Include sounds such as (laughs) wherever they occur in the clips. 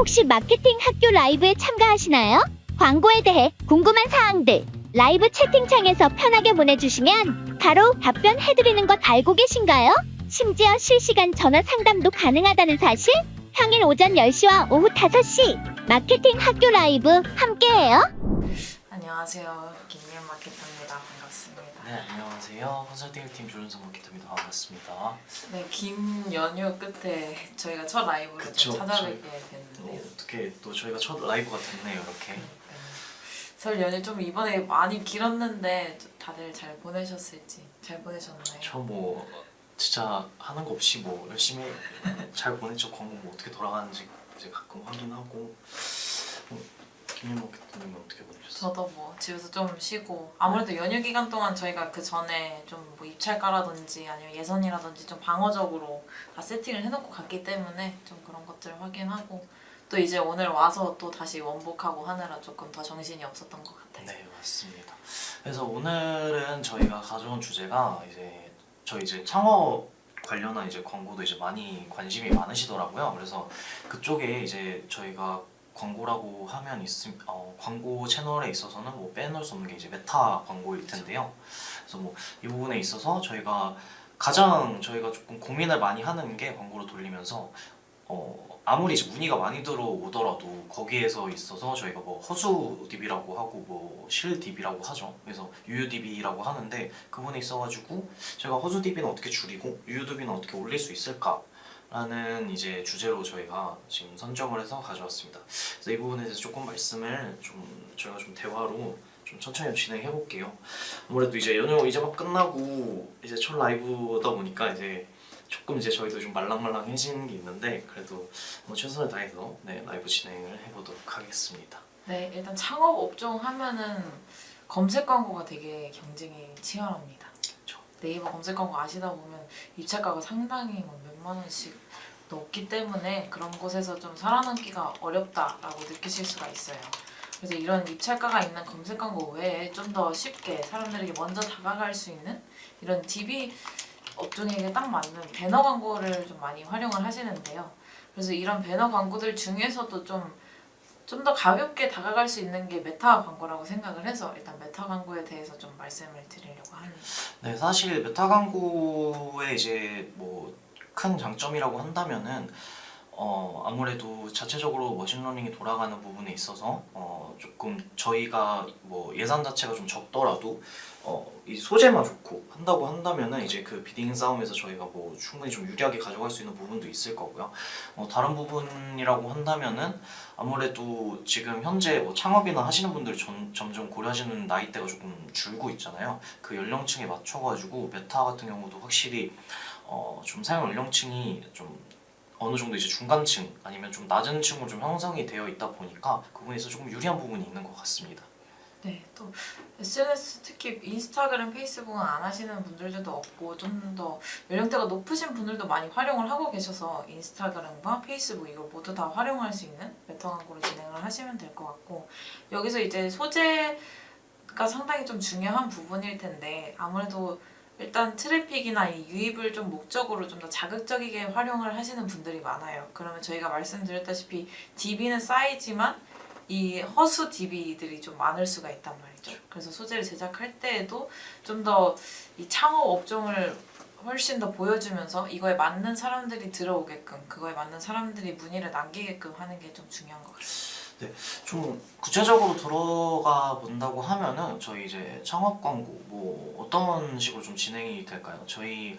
혹시 마케팅 학교 라이브에 참가하시나요? 광고에 대해 궁금한 사항들 라이브 채팅창에서 편하게 보내주시면 바로 답변해드리는 것 알고 계신가요? 심지어 실시간 전화 상담도 가능하다는 사실? 평일 오전 10시와 오후 5시 마케팅 학교 라이브 함께해요. 안녕하세요. 김미연 마케터입니다. 반갑습니다. 네 안녕하세요 컨설팅팀 조준성 마케터입니다 반갑습니다 네, 긴 연휴 끝에 저희가 첫 라이브로 그쵸, 좀 찾아뵙게 어, 됐는데요. 어떻게 또 저희가 첫 라이브가 됐네요 이렇게 네. 설 연휴 좀 이번에 많이 길었는데 다들 잘 보내셨을지 잘 보내셨나요? 저 뭐 진짜 하는 거 없이 뭐 열심히 잘 보냈죠 광고 뭐 어떻게 돌아가는지 이제 가끔 확인하고 어, 김민 마케터님은 어떻게 보내셨어요? 저도 뭐 집에서 좀 쉬고 아무래도 연휴 기간 동안 저희가 그 전에 좀 뭐 입찰가라든지 아니면 예선이라든지 좀 방어적으로 다 세팅을 해놓고 갔기 때문에 좀 그런 것들 확인하고 또 이제 오늘 와서 또 다시 원복하고 하느라 조금 더 정신이 없었던 것 같아요. 네 맞습니다. 그래서 오늘은 저희가 가져온 주제가 이제 저희 이제 창업 관련한 이제 광고도 이제 많이 관심이 많으시더라고요. 그래서 그쪽에 이제 저희가 광고라고 하면 있음 어, 광고 채널에 있어서는 뭐 빼놓을 수 없는 게 이제 메타 광고일 텐데요. 그래서 뭐 이 부분에 있어서 저희가 가장 저희가 조금 고민을 많이 하는 게 광고를 돌리면서 어, 아무리 이제 문의가 많이 들어오더라도 거기에서 있어서 저희가 뭐 허수 DB라고 하고 뭐실 DB라고 하죠. 그래서 유유 DB라고 하는데 그분에 있어가지고 제가 허수 DB는 어떻게 줄이고 유유 DB는 어떻게 올릴 수 있을까? 라는 이제 주제로 저희가 지금 선정을 해서 가져왔습니다. 그래서 이 부분에 대해서 조금 말씀을 좀 저희가 좀 대화로 좀 천천히 진행해 볼게요. 아무래도 이제 연휴 이제 막 끝나고 이제 첫 라이브다 보니까 이제 조금 이제 저희도 좀 말랑말랑해지는 게 있는데 그래도 뭐 최선을 다해서 네, 라이브 진행을 해보도록 하겠습니다. 네, 일단 창업 업종 하면은 검색 광고가 되게 경쟁이 치열합니다. 네이버 검색 광고 아시다 보면 입찰가가 상당히 뭐 몇만 원씩 넘기 때문에 그런 곳에서 좀 살아남기가 어렵다라고 느끼실 수가 있어요. 그래서 이런 입찰가가 있는 검색 광고 외에 좀 더 쉽게 사람들에게 먼저 다가갈 수 있는 이런 DB 업종에게 딱 맞는 배너 광고를 좀 많이 활용을 하시는데요. 그래서 이런 배너 광고들 중에서도 좀 좀 더 가볍게 다가갈 수 있는 게 메타 광고라고 생각을 해서 일단 메타 광고에 대해서 좀 말씀을 드리려고 합니다. 네, 사실 메타 광고의 이제 뭐 큰 장점이라고 한다면은 어 아무래도 자체적으로 머신러닝이 돌아가는 부분에 있어서 어 조금 저희가 뭐 예산 자체가 좀 적더라도 어 이 소재만 좋고 한다고 한다면은 이제 그 비딩 싸움에서 저희가 뭐 충분히 좀 유리하게 가져갈 수 있는 부분도 있을 거고요. 어 다른 부분이라고 한다면은 아무래도 지금 현재 뭐 창업이나 하시는 분들이 점, 점점 고려하시는 나이대가 조금 줄고 있잖아요. 그 연령층에 맞춰가지고 메타 같은 경우도 확실히 어, 좀 사용 연령층이 좀 어느 정도 이제 중간층 아니면 좀 낮은 층으로 좀 형성이 되어 있다 보니까 그 부분에서 조금 유리한 부분이 있는 것 같습니다. 네, 또 SNS 특히 인스타그램, 페이스북은 안 하시는 분들도 없고 좀 더 연령대가 높으신 분들도 많이 활용을 하고 계셔서 인스타그램과 페이스북 이거 모두 다 활용할 수 있는 메타 광고를 진행을 하시면 될 것 같고 여기서 이제 소재가 상당히 좀 중요한 부분일 텐데 아무래도 일단 트래픽이나 이 유입을 좀 목적으로 좀 더 자극적이게 활용을 하시는 분들이 많아요. 그러면 저희가 말씀드렸다시피 DB는 쌓이지만 이 허수 DB들이 좀 많을 수가 있단 말이죠. 그래서 소재를 제작할 때에도 좀 더 이 창업 업종을 훨씬 더 보여주면서 이거에 맞는 사람들이 들어오게끔 그거에 맞는 사람들이 문의를 남기게끔 하는 게 좀 중요한 것 같습니 다. 좀 구체적으로 들어가 본다고 하면은 저희 이제 창업 광고 뭐 어떤 식으로 좀 진행이 될까요? 저희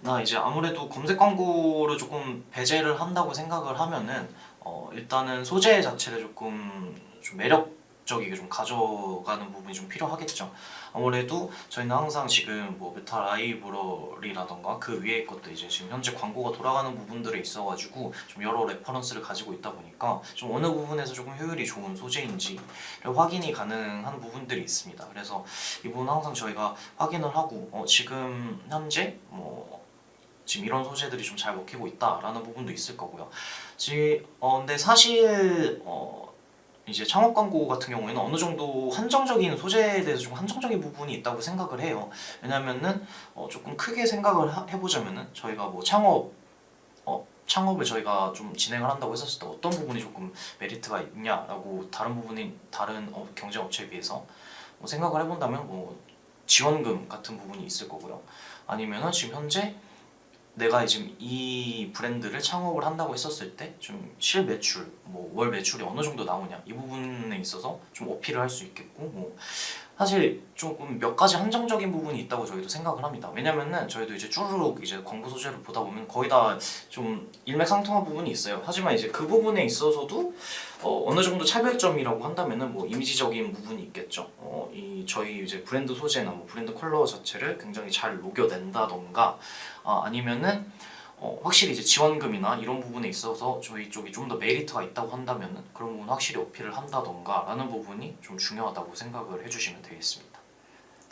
나 이제 아무래도 검색 광고를 조금 배제를 한다고 생각을 하면은 어 일단은 소재 자체를 조금 좀 매력 적이게 좀 가져가는 부분이 좀 필요하겠죠. 아무래도 저희는 항상 지금 뭐 메타 라이브러리라던가 그 위에 것도 이제 지금 현재 광고가 돌아가는 부분들에 있어가지고 좀 여러 레퍼런스를 가지고 있다 보니까 좀 어느 부분에서 조금 효율이 좋은 소재인지 확인이 가능한 부분들이 있습니다. 그래서 이 부분 항상 저희가 확인을 하고 어, 지금 현재 뭐 지금 이런 소재들이 좀 잘 먹히고 있다라는 부분도 있을 거고요. 지, 어, 근데 사실 어, 이제 창업 광고 같은 경우에는 어느 정도 한정적인 소재에 대해서 좀 한정적인 부분이 있다고 생각을 해요. 왜냐면은 어, 조금 크게 생각을 하- 해보자면은 저희가 뭐 창업 어, 창업을 저희가 좀 진행을 한다고 했었을 때 어떤 부분이 조금 메리트가 있냐라고 다른 부분이 다른 어, 경쟁 업체에 비해서 뭐 생각을 해본다면 뭐 지원금 같은 부분이 있을 거고요. 아니면은 지금 현재 내가 지금 이 브랜드를 창업을 한다고 했었을 때 좀 실매출, 뭐 월 매출이 어느 정도 나오냐 이 부분에 있어서 좀 어필을 할 수 있겠고 뭐 사실 조금 몇 가지 한정적인 부분이 있다고 저희도 생각을 합니다. 왜냐면은 저희도 이제 쭈루룩 이제 광고 소재를 보다 보면 거의 다 좀 일맥상통한 부분이 있어요. 하지만 이제 그 부분에 있어서도 어, 어느 정도 차별점이라고 한다면은 뭐 이미지적인 부분이 있겠죠. 어, 이 저희 이제 브랜드 소재나 뭐 브랜드 컬러 자체를 굉장히 잘 녹여낸다던가 아, 아니면은 어, 확실히 이제 지원금이나 이런 부분에 있어서 저희 쪽이 좀 더 메리트가 있다고 한다면은 그런 부분 확실히 어필을 한다던가 라는 부분이 좀 중요하다고 생각을 해주시면 되겠습니다.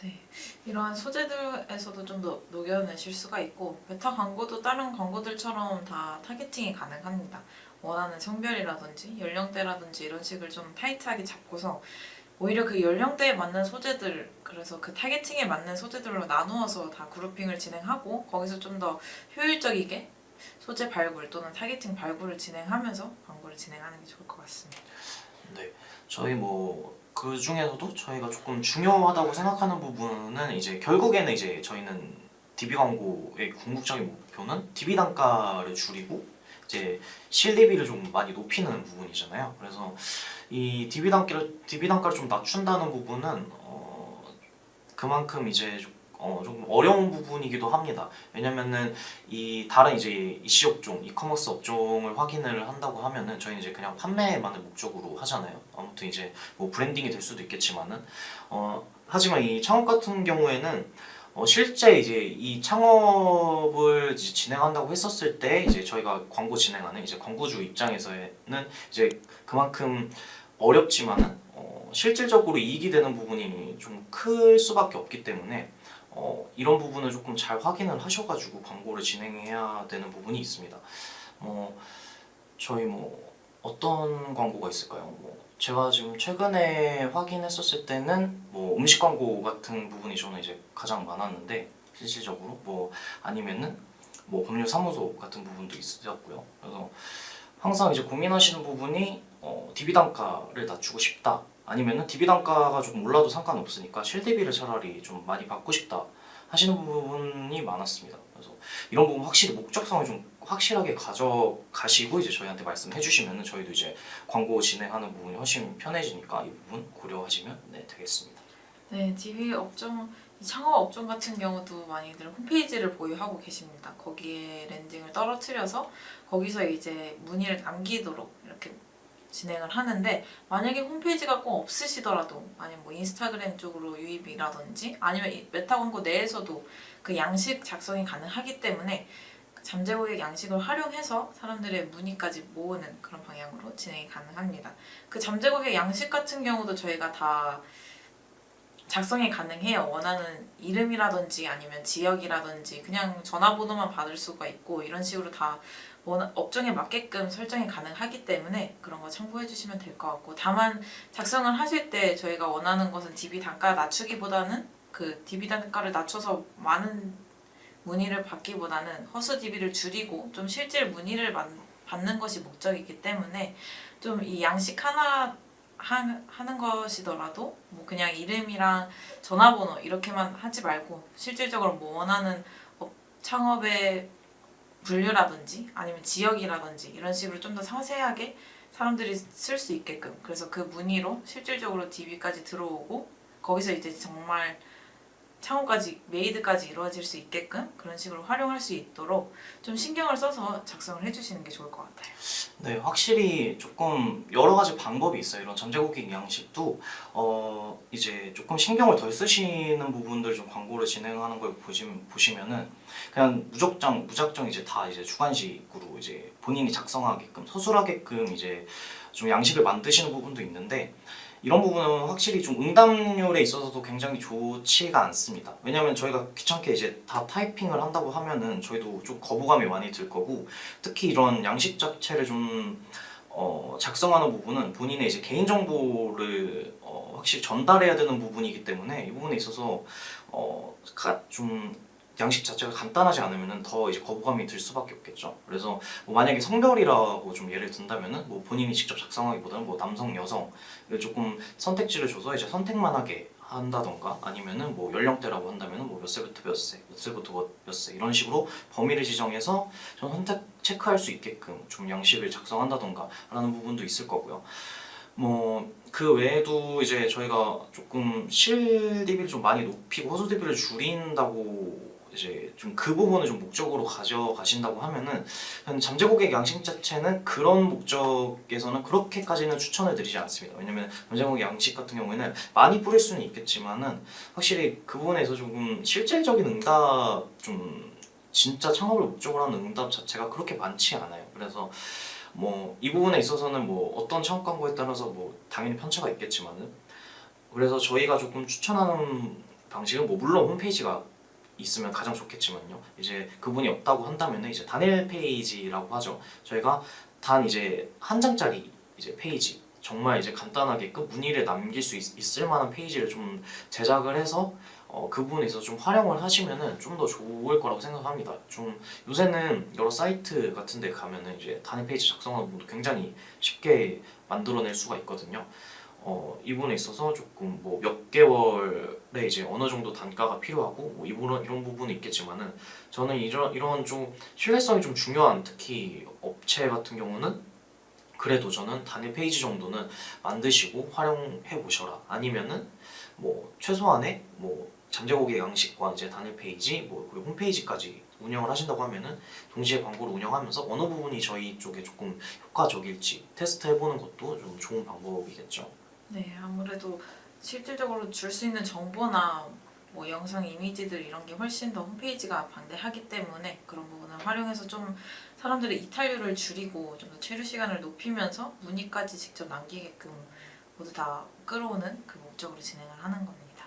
네, 이러한 소재들에서도 좀 더 녹여내실 수가 있고 메타 광고도 다른 광고들처럼 다 타겟팅이 가능합니다. 원하는 성별이라든지 연령대라든지 이런 식을 좀 타이트하게 잡고서 오히려 그 연령대에 맞는 소재들 그래서 그 타겟팅에 맞는 소재들로 나누어서 다 그룹핑을 진행하고 거기서 좀 더 효율적이게 소재 발굴 또는 타겟팅 발굴을 진행하면서 광고를 진행하는 게 좋을 것 같습니다. 네, 저희 뭐 그 중에서도 저희가 조금 중요하다고 생각하는 부분은 이제 결국에는 이제 저희는 DB 광고의 궁극적인 목표는 DB 단가를 줄이고 이제 실리비를 좀 많이 높이는 부분이잖아요. 그래서 이 DB 단가를 DB 단가를 좀 낮춘다는 부분은 어, 그만큼 이제 좀, 어, 좀 어려운 부분이기도 합니다. 왜냐면은 이 다른 이제 이시 업종, 이커머스 업종을 확인을 한다고 하면은 저희는 이제 그냥 판매만을 목적으로 하잖아요. 아무튼 이제 뭐 브랜딩이 될 수도 있겠지만은 어 하지만 이 창업 같은 경우에는 어 실제 이제 이 창업을 이제 진행한다고 했었을 때 이제 저희가 광고 진행하는 이제 광고주 입장에서는 이제 그만큼 어렵지만은 어 실질적으로 이익이 되는 부분이 좀 클 수밖에 없기 때문에 어, 이런 부분을 조금 잘 확인을 하셔가지고 광고를 진행해야 되는 부분이 있습니다. 뭐 저희 뭐 어떤 광고가 있을까요? 뭐 제가 지금 최근에 확인했었을 때는 뭐 음식 광고 같은 부분이 저는 이제 가장 많았는데 실질적으로 뭐 아니면은 뭐 법률 사무소 같은 부분도 있었고요. 그래서 항상 이제 고민하시는 부분이 어, DB 단가를 낮추고 싶다. 아니면은 DB 단가가 좀 올라도 상관없으니까 실대비를 차라리 좀 많이 받고 싶다 하시는 부분이 많았습니다. 그래서 이런 부분 확실히 목적성을 좀 확실하게 가져가시고 이제 저희한테 말씀해 주시면은 저희도 이제 광고 진행하는 부분이 훨씬 편해지니까 이 부분 고려하시면 네 되겠습니다. 네, DB 업종, 이 창업 업종 같은 경우도 많이들 홈페이지를 보유하고 계십니다. 거기에 랜딩을 떨어뜨려서 거기서 이제 문의를 남기도록 이렇게 진행을 하는데 만약에 홈페이지가 꼭 없으시더라도 아니면 뭐 인스타그램 쪽으로 유입이라든지 아니면 이 메타 광고 내에서도 그 양식 작성이 가능하기 때문에 잠재 고객 양식을 활용해서 사람들의 문의까지 모으는 그런 방향으로 진행이 가능합니다. 그 잠재 고객 양식 같은 경우도 저희가 다 작성이 가능해요. 원하는 이름이라든지 아니면 지역이라든지 그냥 전화번호만 받을 수가 있고 이런 식으로 다 원- 업종에 맞게끔 설정이 가능하기 때문에 그런 거 참고해 주시면 될 것 같고 다만 작성을 하실 때 저희가 원하는 것은 DB 단가 낮추기보다는 그 DB 단가를 낮춰서 많은 문의를 받기보다는 허수 DB를 줄이고 좀 실질 문의를 받, 받는 것이 목적이기 때문에 좀 이 양식 하나 하, 하는 것이더라도 뭐 그냥 이름이랑 전화번호 이렇게만 하지 말고 실질적으로 뭐 원하는 업- 창업의 분류라든지 아니면 지역이라든지 이런 식으로 좀 더 상세하게 사람들이 쓸 수 있게끔 그래서 그 문의로 실질적으로 DB까지 들어오고 거기서 이제 정말 창업까지 메이드까지 이루어질 수 있게끔 그런 식으로 활용할 수 있도록 좀 신경을 써서 작성을 해주시는 게 좋을 것 같아요. 네, 확실히 조금 여러 가지 방법이 있어요. 이런 잠재고객 양식도 어 이제 조금 신경을 덜 쓰시는 부분들 좀 광고를 진행하는 걸 보시, 보시면은 그냥 무작정 무작정 이제 다 이제 주관식으로 이제 본인이 작성하게끔 서술하게끔 이제 좀 양식을 만드시는 부분도 있는데 이런 부분은 확실히 좀 응답률에 있어서도 굉장히 좋지가 않습니다. 왜냐하면 저희가 귀찮게 이제 다 타이핑을 한다고 하면은 저희도 좀 거부감이 많이 들 거고 특히 이런 양식 자체를 좀 어, 작성하는 부분은 본인의 이제 개인 정보를 어, 확실히 전달해야 되는 부분이기 때문에 이 부분에 있어서 어, 가, 좀 양식 자체가 간단하지 않으면 더 이제 거부감이 들 수밖에 없겠죠. 그래서 뭐 만약에 성별이라고 좀 예를 든다면은 뭐 본인이 직접 작성하기보다는 뭐 남성, 여성 조금 선택지를 줘서 이제 선택만 하게 한다던가 아니면은 뭐 연령대라고 한다면은 뭐 몇 세부터 몇 세, 몇 세부터 뭐몇세 이런 식으로 범위를 지정해서 좀 선택 체크할 수 있게끔 좀 양식을 작성한다던가 라는 부분도 있을 거고요. 뭐 그 외에도 이제 저희가 조금 실 DB를 좀 많이 높이고 호소 DB를 줄인다고 이제 좀 그 부분을 좀 목적으로 가져가신다고 하면은 잠재 고객 양식 자체는 그런 목적에서는 그렇게까지는 추천을 드리지 않습니다. 왜냐면 잠재 고객 양식 같은 경우에는 많이 뿌릴 수는 있겠지만은 확실히 그 부분에서 조금 실질적인 응답 좀 진짜 창업을 목적으로 하는 응답 자체가 그렇게 많지 않아요. 그래서 뭐 이 부분에 있어서는 뭐 어떤 창업 광고에 따라서 뭐 당연히 편차가 있겠지만은 그래서 저희가 조금 추천하는 방식은 뭐 물론 홈페이지가 있으면 가장 좋겠지만요. 이제 그분이 없다고 한다면 이제 단일 페이지라고 하죠. 저희가 단 이제 한 장짜리 이제 페이지 정말 이제 간단하게끔 문의를 남길 수 있, 을 만한 페이지를 좀 제작을 해서 어, 그 부분에 있어서 좀 활용을 하시면은 좀 더 좋을 거라고 생각합니다. 좀 요새는 여러 사이트 같은 데 가면은 이제 단일 페이지 작성하는 부분도 굉장히 쉽게 만들어낼 수가 있거든요. 어, 이 부분에 있어서 조금 뭐 몇 개월에 이제 어느 정도 단가가 필요하고 뭐 이런 이런 부분이 있겠지만은 저는 이런 이런 좀 신뢰성이 좀 중요한 특히 업체 같은 경우는 그래도 저는 단일 페이지 정도는 만드시고 활용해 보셔라 아니면은 뭐 최소한의 뭐 잠재 고객 양식과 이제 단일 페이지 뭐 그리고 홈페이지까지 운영을 하신다고 하면은 동시에 광고를 운영하면서 어느 부분이 저희 쪽에 조금 효과적일지 테스트 해보는 것도 좀 좋은 방법이겠죠. 네, 아무래도 실질적으로 줄 수 있는 정보나 뭐 영상 이미지들 이런 게 훨씬 더 홈페이지가 방대하기 때문에 그런 부분을 활용해서 좀 사람들의 이탈률을 줄이고 좀 더 체류 시간을 높이면서 문의까지 직접 남기게끔 모두 다 끌어오는 그 목적으로 진행을 하는 겁니다.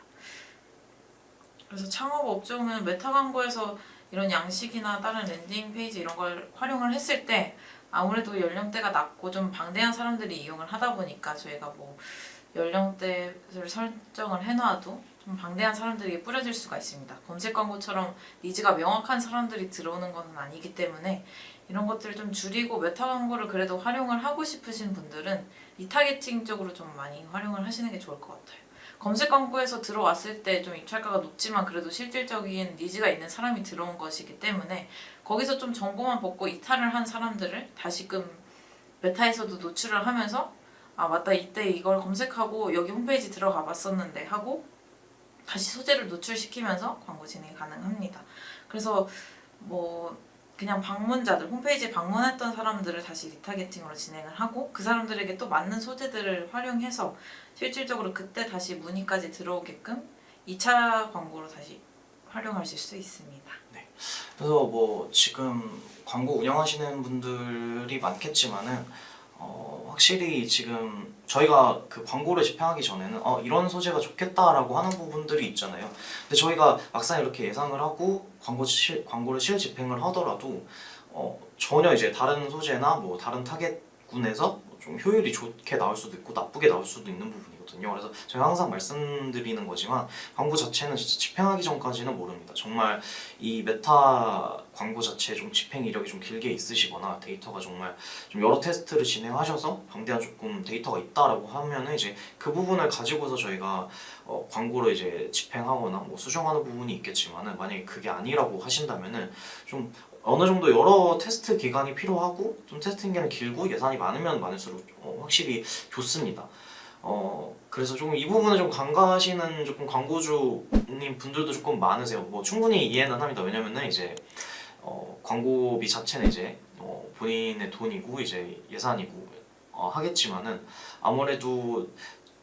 그래서 창업 업종은 메타 광고에서 이런 양식이나 다른 랜딩 페이지 이런 걸 활용을 했을 때 아무래도 연령대가 낮고 좀 방대한 사람들이 이용을 하다 보니까 저희가 뭐 연령대를 설정을 해놔도 좀 방대한 사람들에게 뿌려질 수가 있습니다. 검색 광고처럼 니즈가 명확한 사람들이 들어오는 것은 아니기 때문에 이런 것들을 좀 줄이고 메타 광고를 그래도 활용을 하고 싶으신 분들은 리타게팅 쪽으로 좀 많이 활용을 하시는 게 좋을 것 같아요. 검색 광고에서 들어왔을 때 좀 입찰가가 높지만 그래도 실질적인 니즈가 있는 사람이 들어온 것이기 때문에 거기서 좀 정보만 받고 이탈을 한 사람들을 다시금 메타에서도 노출을 하면서 아 맞다 이때 이걸 검색하고 여기 홈페이지 들어가 봤었는데 하고 다시 소재를 노출시키면서 광고 진행이 가능합니다. 그래서 뭐 그냥 방문자들 홈페이지 방문했던 사람들을 다시 리타게팅으로 진행을 하고 그 사람들에게 또 맞는 소재들을 활용해서 실질적으로 그때 다시 문의까지 들어오게끔 2차 광고로 다시 활용하실 수 있습니다. 그래서 뭐 지금 광고 운영하시는 분들이 많겠지만은 어, 확실히 지금 저희가 그 광고를 집행하기 전에는 어, 이런 소재가 좋겠다라고 하는 부분들이 있잖아요. 근데 저희가 막상 이렇게 예상을 하고 광고 실, 광고를 실 집행을 하더라도 어, 전혀 이제 다른 소재나 뭐 다른 타겟군에서 좀 효율이 좋게 나올 수도 있고 나쁘게 나올 수도 있는 부분 이거든요. 그래서 제가 항상 말씀드리는 거지만 광고 자체는 진짜 집행하기 전까지는 모릅니다. 정말 이 메타 광고 자체에 좀 집행 이력이 좀 길게 있으시거나 데이터가 정말 좀 여러 테스트를 진행하셔서 방대한 조금 데이터가 있다라고 하면은 이제 그 부분을 가지고서 저희가 어, 광고를 이제 집행하거나 뭐 수정하는 부분이 있겠지만은 만약에 그게 아니라고 하신다면은 좀 어느 정도 여러 테스트 기간이 필요하고 좀 테스트 기간이 길고 예산이 많으면 많을수록 어, 확실히 좋습니다. 어 그래서 조금 이 부분을 좀 간과하시는 조금 광고주님 분들도 조금 많으세요. 뭐 충분히 이해는 합니다. 왜냐면은 이제 어, 광고비 자체는 이제 어, 본인의 돈이고 이제 예산이고 어, 하겠지만은 아무래도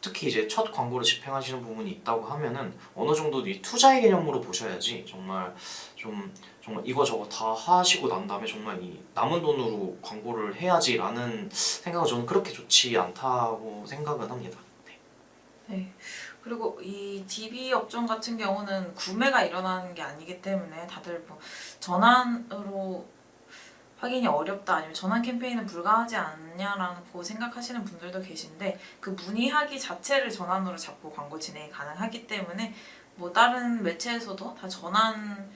특히 이제 첫 광고를 집행하시는 부분이 있다고 하면은 어느 정도 이 투자의 개념으로 보셔야지 정말 좀 정말 이거 저거 다 하시고 난 다음에 정말 이 남은 돈으로 광고를 해야지라는 생각은 저는 그렇게 좋지 않다고 생각은 합니다. 네. 네. 그리고 이 DB 업종 같은 경우는 구매가 일어나는 게 아니기 때문에 다들 뭐 전환으로 확인이 어렵다 아니면 전환 캠페인은 불가하지 않냐라고 생각하시는 분들도 계신데 그 문의하기 자체를 전환으로 잡고 광고 진행이 가능하기 때문에 뭐 다른 매체에서도 다 전환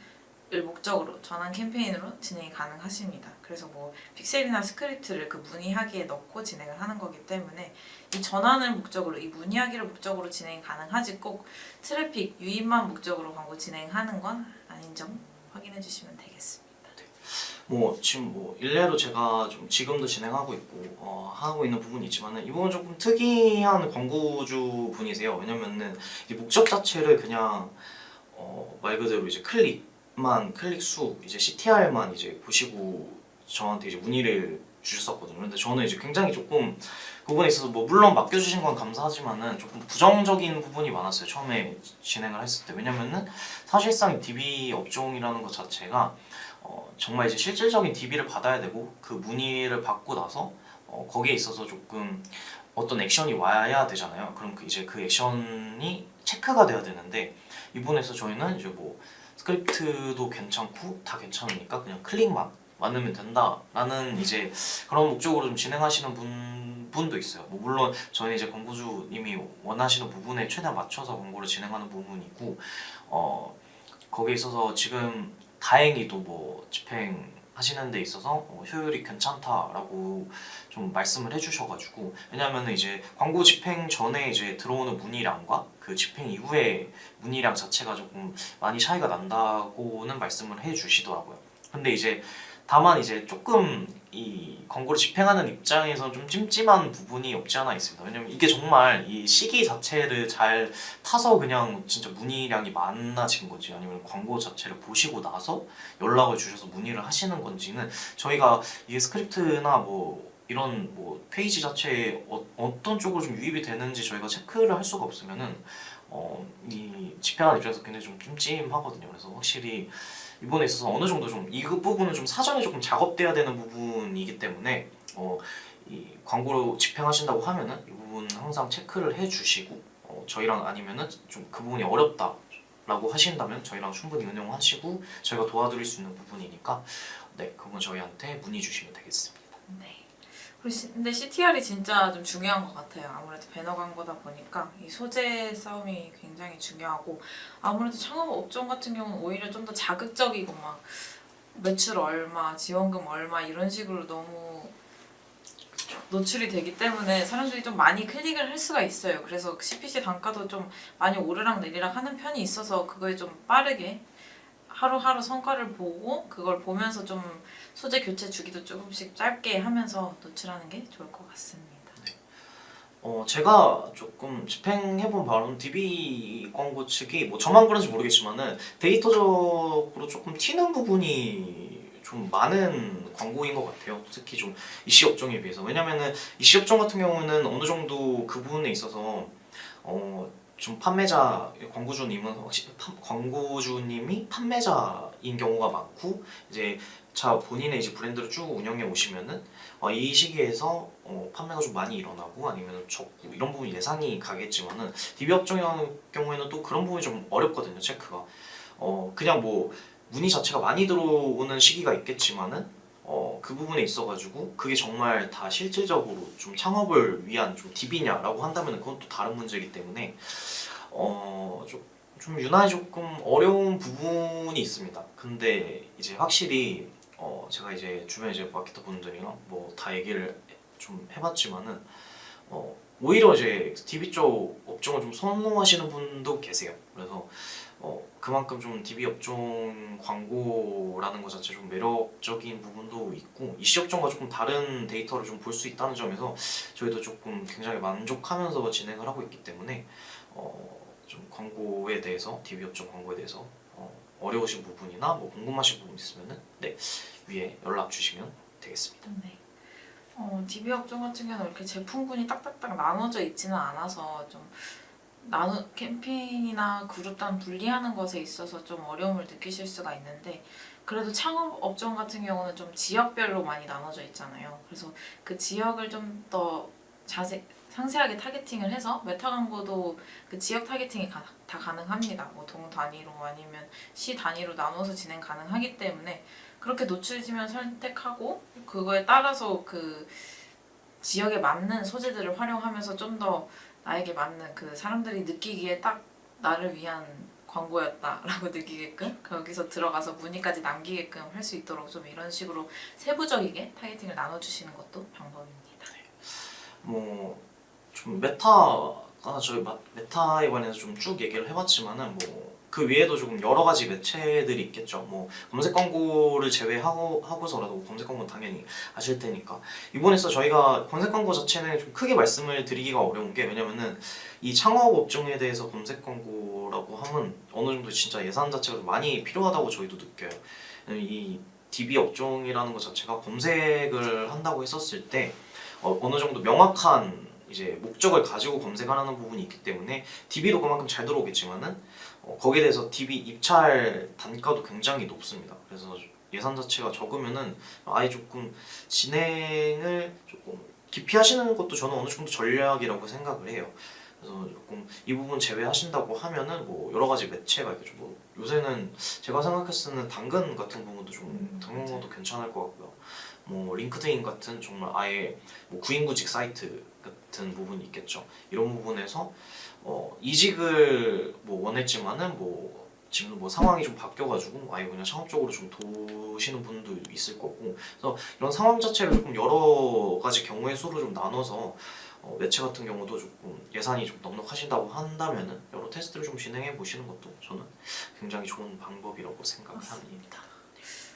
목적으로 전환 캠페인으로 진행이 가능하십니다. 그래서 뭐 픽셀이나 스크립트를 그 문의하기에 넣고 진행을 하는 거기 때문에 이 전환을 목적으로 이 문의하기를 목적으로 진행이 가능하지 꼭 트래픽 유입만 목적으로 광고 진행하는 건 아닌 점 확인해 주시면 되겠습니다. 뭐 지금 뭐 일례로 제가 좀 지금도 진행하고 있고 어, 하고 있는 부분이 있지만은 이 부분 조금 특이한 광고주 분이세요. 왜냐면은 이 목적 자체를 그냥 어, 말 그대로 이제 클릭 만 클릭 수 이제 CTR만 이제 보시고 저한테 이제 문의를 주셨었거든요. 근데 저는 이제 굉장히 조금 그 부분에 있어서 뭐 물론 맡겨주신 건 감사하지만은 조금 부정적인 부분이 많았어요. 처음에 진행을 했을 때 왜냐면은 사실상 DB 업종이라는 것 자체가 어, 정말 이제 실질적인 DB를 받아야 되고 그 문의를 받고 나서 어, 거기에 있어서 조금 어떤 액션이 와야 되잖아요. 그럼 그 이제 그 액션이 체크가 돼야 되는데 이 부분에서 저희는 이제 뭐 스크립트도 괜찮고 다 괜찮으니까 그냥 클릭만 만들면 된다라는 이제 그런 목적으로 좀 진행하시는 분 분도 있어요. 뭐 물론 저는 이제 광고주님이 원하시는 부분에 최대한 맞춰서 광고를 진행하는 부분이고 어 거기에 있어서 지금 다행히도 뭐 집행 하시는 데 있어서 어, 효율이 괜찮다라고 좀 말씀을 해주셔가지고 왜냐하면 이제 광고 집행 전에 이제 들어오는 문의량과 그 집행 이후에 문의량 자체가 조금 많이 차이가 난다고는 말씀을 해주시더라고요. 근데 이제 다만 이제 조금 이 광고를 집행하는 입장에서 좀 찜찜한 부분이 없지 않아 있습니다. 왜냐면 이게 정말 이 시기 자체를 잘 타서 그냥 진짜 문의량이 많아진 건지 아니면 광고 자체를 보시고 나서 연락을 주셔서 문의를 하시는 건지는 저희가 이게 스크립트나 뭐 이런 뭐 페이지 자체에 어, 어떤 쪽으로 좀 유입이 되는지 저희가 체크를 할 수가 없으면은 어, 이 집행하는 입장에서 굉장히 좀 찜찜하거든요. 그래서 확실히 이번에 있어서 어느 정도 좀 이 부분은 좀 사전에 조금 작업돼야 되는 부분이기 때문에 어, 이 광고로 집행하신다고 하면은 이 부분 항상 체크를 해주시고 어, 저희랑 아니면은 좀 그 부분이 어렵다 라고 하신다면 저희랑 충분히 운영하시고 저희가 도와드릴 수 있는 부분이니까 네 그건 저희한테 문의 주시면 되겠습니다. 네. 시- 근데 CTR이 진짜 좀 중요한 것 같아요. 아무래도 배너 광고다 보니까 이 소재 싸움이 굉장히 중요하고 아무래도 창업 업종 같은 경우는 오히려 좀 더 자극적이고 막 매출 얼마, 지원금 얼마 이런 식으로 너무 노출이 되기 때문에 사람들이 좀 많이 클릭을 할 수가 있어요. 그래서 CPC 단가도 좀 많이 오르락 내리락 하는 편이 있어서 그거에 좀 빠르게 하루하루 성과를 보고 그걸 보면서 좀 소재 교체 주기도 조금씩 짧게 하면서 노출하는 게 좋을 것 같습니다. 어 제가 조금 집행해본 바로는 DB 광고 측이 뭐 저만 그런지 모르겠지만은 데이터적으로 조금 튀는 부분이 좀 많은 광고인 것 같아요. 특히 좀 이시 업종에 비해서 왜냐면은 이시 업종 같은 경우는 어느 정도 그 부분에 있어서 어 좀 판매자 광고주님은 확실히 판- 광고주님이 판매자인 경우가 많고 이제 자 본인의 이제 브랜드를 쭉 운영해 오시면은 어, 이 시기에서 어, 판매가 좀 많이 일어나고 아니면 적고 이런 부분 예상이 가겠지만은 DB 업종 경우에는 또 그런 부분이 좀 어렵거든요 체크가. 어 그냥 뭐 문의 자체가 많이 들어오는 시기가 있겠지만은 어 그 부분에 있어가지고 그게 정말 다 실질적으로 좀 창업을 위한 좀 DB냐라고 한다면 그건 또 다른 문제이기 때문에 어 좀 좀 유난히 조금 어려운 부분이 있습니다. 근데 이제 확실히 어 제가 이제 주변에 이제 마케터 분들이랑 뭐 다 얘기를 좀 해봤지만은 어 오히려 이제 DB 쪽 업종을 좀 선호하시는 분도 계세요. 그래서 어 그만큼 좀 DB 업종 광고라는 것 자체 좀 매력적인 부분도 있고 이 시 업종과 조금 다른 데이터를 좀 볼 수 있다는 점에서 저희도 조금 굉장히 만족하면서 진행을 하고 있기 때문에 어 좀 광고에 대해서 DB 업종 광고에 대해서 어, 어려우신 부분이나 뭐 궁금하신 부분 있으면은 네 위에 연락 주시면 되겠습니다. 네. 어, DB 업종 같은 경우는 이렇게 제품군이 딱딱딱 나눠져 있지는 않아서 좀 나누 캠페인이나 그룹 단 분리하는 것에 있어서 좀 어려움을 느끼실 수가 있는데 그래도 창업 업종 같은 경우는 좀 지역별로 많이 나눠져 있잖아요. 그래서 그 지역을 좀 더 자세 상세하게 타겟팅을 해서 메타 광고도 그 지역 타겟팅이 가, 다 가능합니다. 뭐 동 단위로 아니면 시 단위로 나눠서 진행 가능하기 때문에 그렇게 노출지면 선택하고 그거에 따라서 그 지역에 맞는 소재들을 활용하면서 좀더 나에게 맞는 그 사람들이 느끼기에 딱 나를 위한 광고였다라고 (laughs) 느끼게끔 거기서 들어가서 문의까지 남기게끔 할 수 있도록 좀 이런 식으로 세부적이게 타겟팅을 나눠주시는 것도 방법입니다. 뭐좀 메타가 저희 마- 메타에 관해서 좀 쭉 얘기를 해봤지만은 뭐 그 위에도 조금 여러 가지 매체들이 있겠죠. 뭐 검색 광고를 제외하고 하고서라도 검색 광고는 당연히 아실 테니까 이번에서 저희가 검색 광고 자체는 좀 크게 말씀을 드리기가 어려운 게 왜냐면은 이 창업 업종에 대해서 검색 광고라고 하면 어느 정도 진짜 예산 자체가 좀 많이 필요하다고 저희도 느껴요. 이 DB 업종이라는 것 자체가 검색을 한다고 했었을 때 어, 어느 정도 명확한 이제 목적을 가지고 검색하라는 부분이 있기 때문에 DB도 그만큼 잘 들어오겠지만은 어, 거기에 대해서 DB 입찰 단가도 굉장히 높습니다. 그래서 예산 자체가 적으면은 아예 조금 진행을 조금 깊이 하시는 것도 저는 어느 정도 전략이라고 생각을 해요. 그래서 조금 이 부분 제외하신다고 하면은 뭐 여러 가지 매체가 있겠죠. 뭐 요새는 제가 생각했을 때는 당근 같은 부분도 좀 음, 당근 부분도 괜찮을 것 같고요. 뭐 링크드인 같은 정말 아예 뭐 구인구직 사이트 같은 부분이 있겠죠. 이런 부분에서 어, 이직을 뭐 원했지만은 뭐 지금 뭐 상황이 좀 바뀌어가지고 아예 그냥 창업적으로 좀 도시는 분도 있을 거고 그래서 이런 상황 자체를 조금 여러 가지 경우의 수로 좀 나눠서 어, 매체 같은 경우도 조금 예산이 좀 넉넉하신다고 한다면은 여러 테스트를 좀 진행해 보시는 것도 저는 굉장히 좋은 방법이라고 생각합니다.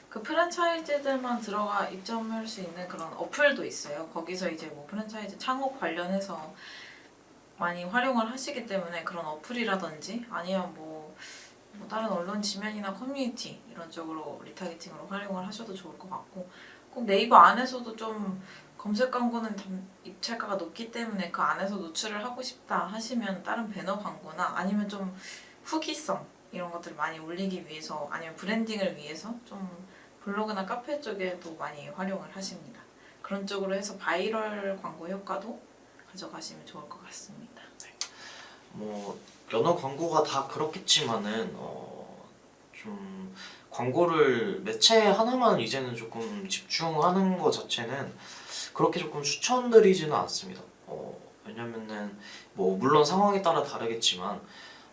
그 프랜차이즈들만 들어가 입점할 수 있는 그런 어플도 있어요. 거기서 이제 뭐 프랜차이즈 창업 관련해서 많이 활용을 하시기 때문에 그런 어플이라든지 아니면 뭐, 뭐 다른 언론 지면이나 커뮤니티 이런 쪽으로 리타게팅으로 활용을 하셔도 좋을 것 같고 꼭 네이버 안에서도 좀 검색 광고는 단- 입찰가가 높기 때문에 그 안에서 노출을 하고 싶다 하시면 다른 배너 광고나 아니면 좀 후기성 이런 것들을 많이 올리기 위해서 아니면 브랜딩을 위해서 좀 블로그나 카페 쪽에도 많이 활용을 하십니다. 그런 쪽으로 해서 바이럴 광고 효과도 가져가시면 좋을 것 같습니다. 뭐 여러 광고가 다 그렇겠지만은 어, 좀 광고를 매체 하나만 이제는 조금 집중하는 것 자체는 그렇게 조금 추천드리지는 않습니다. 어, 왜냐면은 뭐 물론 상황에 따라 다르겠지만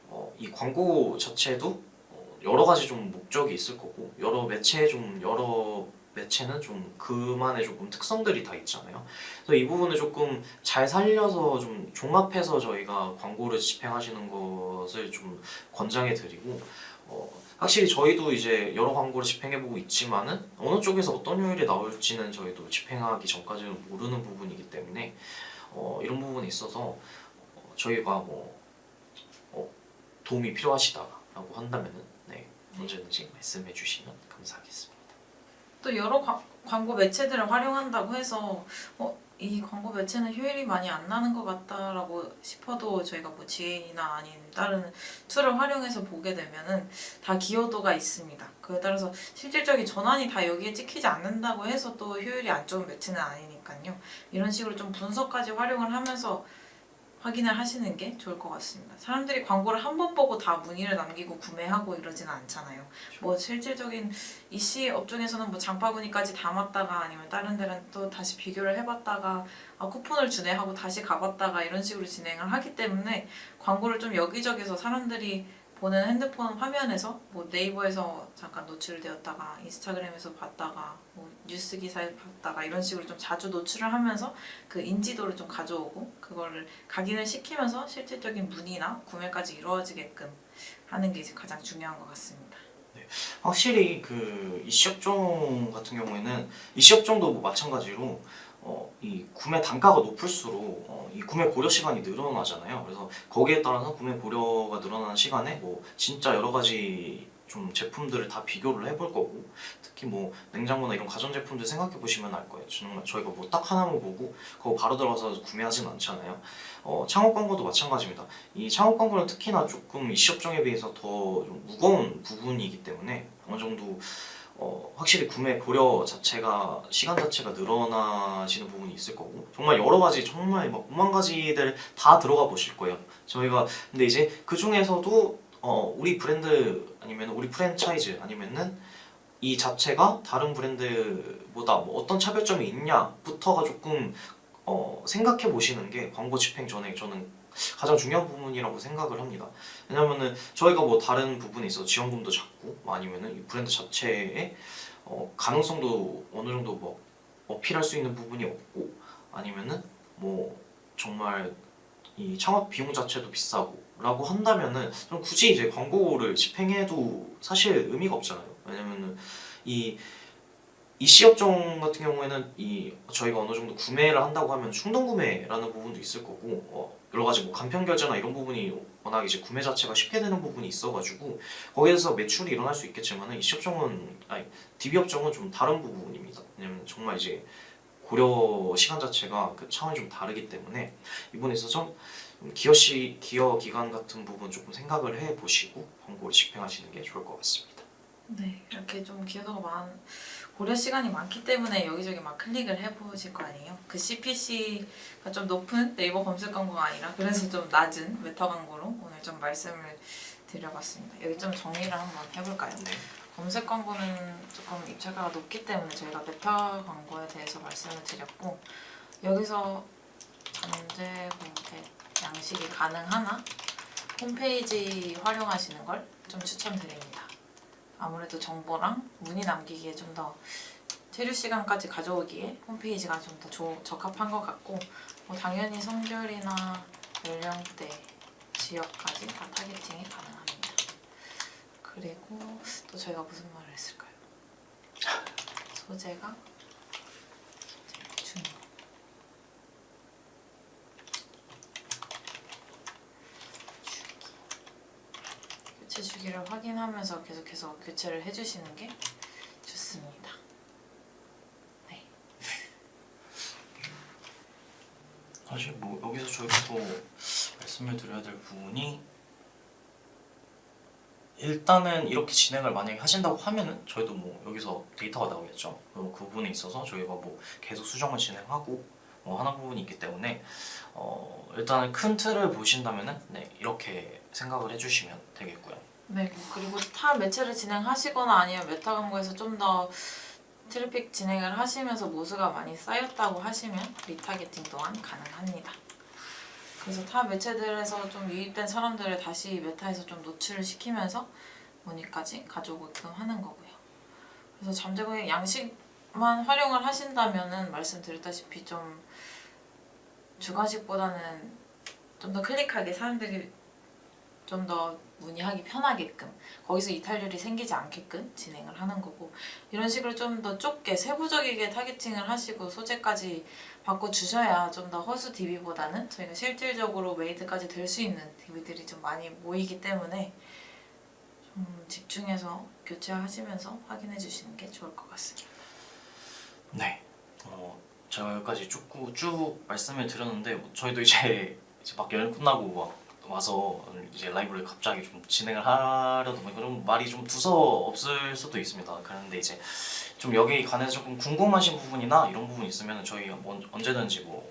어, 이 광고 자체도 어, 여러 가지 좀 목적이 있을 거고 여러 매체 좀 여러 매체는 좀 그만의 조금 특성들이 다 있잖아요. 그래서 이 부분을 조금 잘 살려서 좀 종합해서 저희가 광고를 집행하시는 것을 좀 권장해 드리고 어, 확실히 저희도 이제 여러 광고를 집행해 보고 있지만은 어느 쪽에서 어떤 효율이 나올지는 저희도 집행하기 전까지는 모르는 부분이기 때문에 어, 이런 부분에 있어서 어, 저희가 뭐 어, 도움이 필요하시다라고 한다면은 네, 언제든지 말씀해 주시면 감사하겠습니다. 또 여러 과- 광고 매체들을 활용한다고 해서 어, 이 광고 매체는 효율이 많이 안 나는 것 같다라고 싶어도 저희가 뭐 지인이나 아닌 다른 툴을 활용해서 보게 되면은 다 기여도가 있습니다. 그에 따라서 실질적인 전환이 다 여기에 찍히지 않는다고 해서 또 효율이 안 좋은 매체는 아니니까요. 이런 식으로 좀 분석까지 활용을 하면서 확인을 하시는 게 좋을 것 같습니다. 사람들이 광고를 한 번 보고 다 문의를 남기고 구매하고 이러지는 않잖아요. 뭐 실질적인 이씨 업종에서는 뭐 장바구니까지 담았다가 아니면 다른 데는 또 다시 비교를 해봤다가 아, 쿠폰을 주네 하고 다시 가봤다가 이런 식으로 진행을 하기 때문에 광고를 좀 여기저기서 사람들이 보는 핸드폰 화면에서 뭐 네이버에서 잠깐 노출되었다가 인스타그램에서 봤다가 뭐 뉴스 기사에 봤다가 이런 식으로 좀 자주 노출을 하면서 그 인지도를 좀 가져오고 그거를 각인을 시키면서 실질적인 문의나 구매까지 이루어지게끔 하는 게 이제 가장 중요한 것 같습니다. 확실히 그 이시업종 같은 경우에는 이시업종도 뭐 마찬가지로 어, 이 구매 단가가 높을수록 어, 이 구매 고려 시간이 늘어나잖아요. 그래서 거기에 따라서 구매 고려가 늘어나는 시간에 뭐 진짜 여러 가지 좀 제품들을 다 비교를 해볼 거고 특히 뭐 냉장고나 이런 가전 제품들 생각해 보시면 알 거예요. 정말 저희가 뭐 딱 하나만 보고 그거 바로 들어가서 구매하진 않잖아요. 어, 창업 광고도 마찬가지입니다. 이 창업 광고는 특히나 조금 이 시업종에 비해서 더좀 무거운 부분이기 때문에 어느 정도 어, 확실히 구매 고려 자체가 시간 자체가 늘어나시는 부분이 있을 거고 정말 여러 가지 정말 막 오만 가지들 다 들어가 보실 거예요. 저희가 근데 이제 그 중에서도 어, 우리 브랜드 아니면 우리 프랜차이즈 아니면은 이 자체가 다른 브랜드보다 뭐 어떤 차별점이 있냐부터가 조금 어, 생각해 보시는 게 광고 집행 전에 저는 가장 중요한 부분이라고 생각을 합니다. 왜냐면은 저희가 뭐 다른 부분에 있어서 지원금도 작고 뭐 아니면은 이 브랜드 자체의 어, 가능성도 어느 정도 뭐 어필할 수 있는 부분이 없고 아니면은 뭐 정말 이 창업 비용 자체도 비싸고 라고 한다면은 좀 굳이 이제 광고를 집행해도 사실 의미가 없잖아요. 왜냐면은 이 이 시 업종 같은 경우에는 이 저희가 어느 정도 구매를 한다고 하면 충동 구매라는 부분도 있을 거고 어, 여러 가지 뭐 간편 결제나 이런 부분이 워낙 이제 구매 자체가 쉽게 되는 부분이 있어가지고 거기에서 매출이 일어날 수 있겠지만은 이 시업종은 아니 DB 업종은 좀 다른 부분입니다. 왜냐면 정말 이제 고려 시간 자체가 그 차원이 좀 다르기 때문에 이번에 있어서 좀 기여 시 기여 기간 같은 부분 조금 생각을 해 보시고 광고를 집행하시는 게 좋을 것 같습니다. 네, 이렇게 좀 기여도가 많 고려 시간이 많기 때문에 여기저기 막 클릭을 해보실 거 아니에요. 그 CPC가 좀 높은 네이버 검색 광고가 아니라 그래서 좀 낮은 메타 광고로 오늘 좀 말씀을 드려봤습니다. 여기 좀 정리를 한번 해볼까요? 네. 검색 광고는 조금 입찰가가 높기 때문에 저희가 메타 광고에 대해서 말씀을 드렸고 여기서 잠재 공개 양식이 가능하나 홈페이지 활용하시는 걸 좀 추천드립니다. 아무래도 정보랑 문의 남기기에 좀 더 체류 시간까지 가져오기에 홈페이지가 좀 더 적합한 것 같고 뭐 당연히 성별이나 연령대 지역까지 다 타겟팅이 가능합니다. 그리고 또 저희가 무슨 말을 했을까요? 소재가 중요. 교 체 주기를 확인하면서 계속해서 교체를 해주시는 게 좋습니다. 네. 사실 뭐 여기서 저희가 또 말씀을 드려야 될 부분이 일단은 이렇게 진행을 만약에 하신다고 하면은 저희도 뭐 여기서 데이터가 나오겠죠. 그그 부분에 있어서 저희가 뭐 계속 수정을 진행하고 뭐 하는 부분이 있기 때문에 어 일단은 큰 틀을 보신다면은 네 이렇게 생각을 해주시면 되겠고요. 네, 그리고 타 매체를 진행하시거나 아니면 메타 광고에서 좀 더 트래픽 진행을 하시면서 모수가 많이 쌓였다고 하시면 리타겟팅 또한 가능합니다. 그래서 타 매체들에서 좀 유입된 사람들을 다시 메타에서 좀 노출을 시키면서 문의까지 가져오게끔 하는 거고요. 그래서 잠재고의 양식만 활용을 하신다면은 말씀드렸다시피 좀 주관식보다는 좀 더 클릭하게 사람들이 좀 더 문의하기 편하게끔 거기서 이탈률이 생기지 않게끔 진행을 하는 거고 이런 식으로 좀 더 좁게 세부적이게 타겟팅을 하시고 소재까지 바꿔 주셔야 좀 더 허수 DB보다는 저희가 실질적으로 메이드까지 될 수 있는 DB들이 좀 많이 모이기 때문에 좀 집중해서 교체하시면서 확인해 주시는 게 좋을 것 같습니다. 네. 어, 제가 여기까지 쭉, 쭉 말씀을 드렸는데 뭐 저희도 이제 (laughs) 이제 막 연휴 끝나고 막 와서 이제 라이브를 갑자기 좀 진행을 하려다 보니까 좀 말이 좀 두서 없을 수도 있습니다. 그런데 이제 좀 여기 관해서 조금 궁금하신 부분이나 이런 부분 있으면 저희 뭐 언제든지 뭐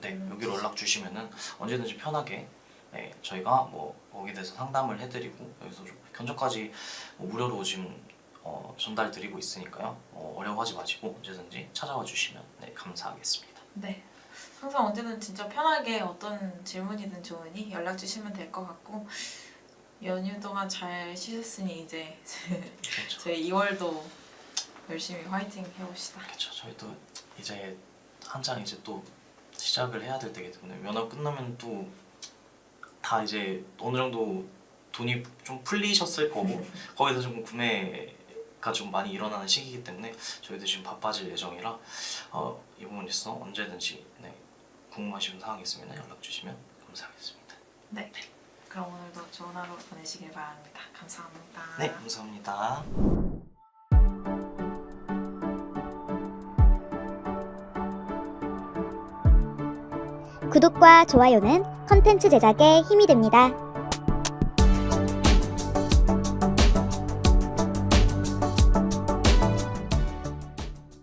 네, 여기로 연락 주시면은 언제든지 편하게 네, 저희가 뭐 거기에 대해서 상담을 해드리고 여기서 좀 견적까지 뭐 무료로 지금 어, 전달 드리고 있으니까요. 어, 어려워하지 마시고 언제든지 찾아와 주시면 네, 감사하겠습니다. 네. 항상 언제든 진짜 편하게 어떤 질문이든 좋으니 연락 주시면 될 것 같고 연휴 동안 잘 쉬셨으니 이제 그렇죠. 저희 2월도 열심히 화이팅 해봅시다. 그렇죠. 저희도 이제 한창 이제 또 시작을 해야 될 때기 때문에 면허 끝나면 또 다 이제 어느 정도 돈이 좀 풀리셨을 거고 (laughs) 거기서 좀 구매가 좀 많이 일어나는 시기이기 때문에 저희도 지금 바빠질 예정이라 어, 이 부분에 있어 언제든지 네, 궁금하신 사항 있으면 연락 주시면 감사하겠습니다. 네. 그럼 오늘도 좋은 하루 보내시길 바랍니다. 감사합니다. 네, 감사합니다. 구독과 좋아요는 컨텐츠 제작에 힘이 됩니다.